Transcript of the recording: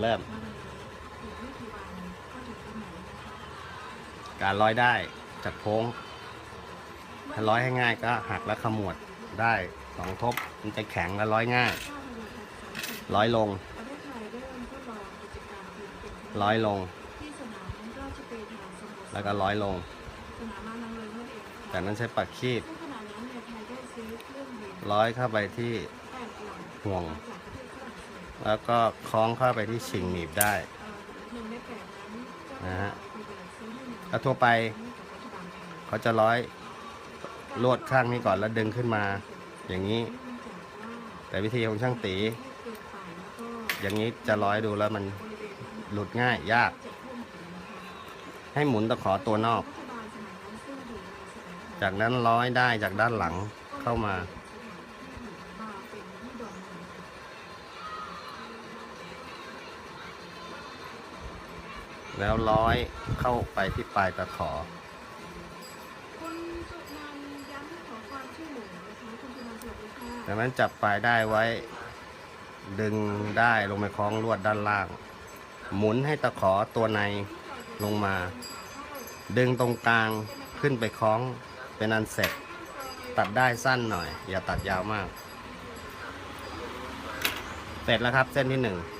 เริ่ม การร้อยได้จากโค้ง ถ้าร้อยให้ง่ายก็หักแล้วขมวดได้สองทบ มันจะแข็งแล้วร้อยง่าย ร้อยลง ร้อยลง แล้วก็ร้อยลง จากนั้นใช้ปักคีบ ร้อยเข้าไปที่ห่วง แล้วก็คล้องเข้าไปที่ชิงหนีบได้นะฮะแล้วทั่วไปเขาจะร้อยลวดข้างนี้ก่อนแล้วดึงขึ้นมา อย่างนี้ แต่วิธีของช่างตี อย่างนี้จะร้อยดูแล้วมันหลุดง่ายยาก ให้หมุนตะขอตัวนอก จากนั้นร้อยได้จากด้านหลังเข้ามา แล้วร้อยเข้าไปที่ปลายตะขอ คุณสุนันท์ย้ำขอความช่วยเหลือนะคะคุณสุนันท์สวัสดีค่ะจากนั้นจับปลายได้ไว้ ดึงได้ลงไปคล้องลวดด้านล่าง หมุนให้ตะขอตัวในลงมา ดึงตรงกลางขึ้นไปคล้องเป็นอันเสร็จ ตัดได้สั้นหน่อย อย่าตัดยาวมาก เสร็จแล้วครับเส้นที่หนึ่งค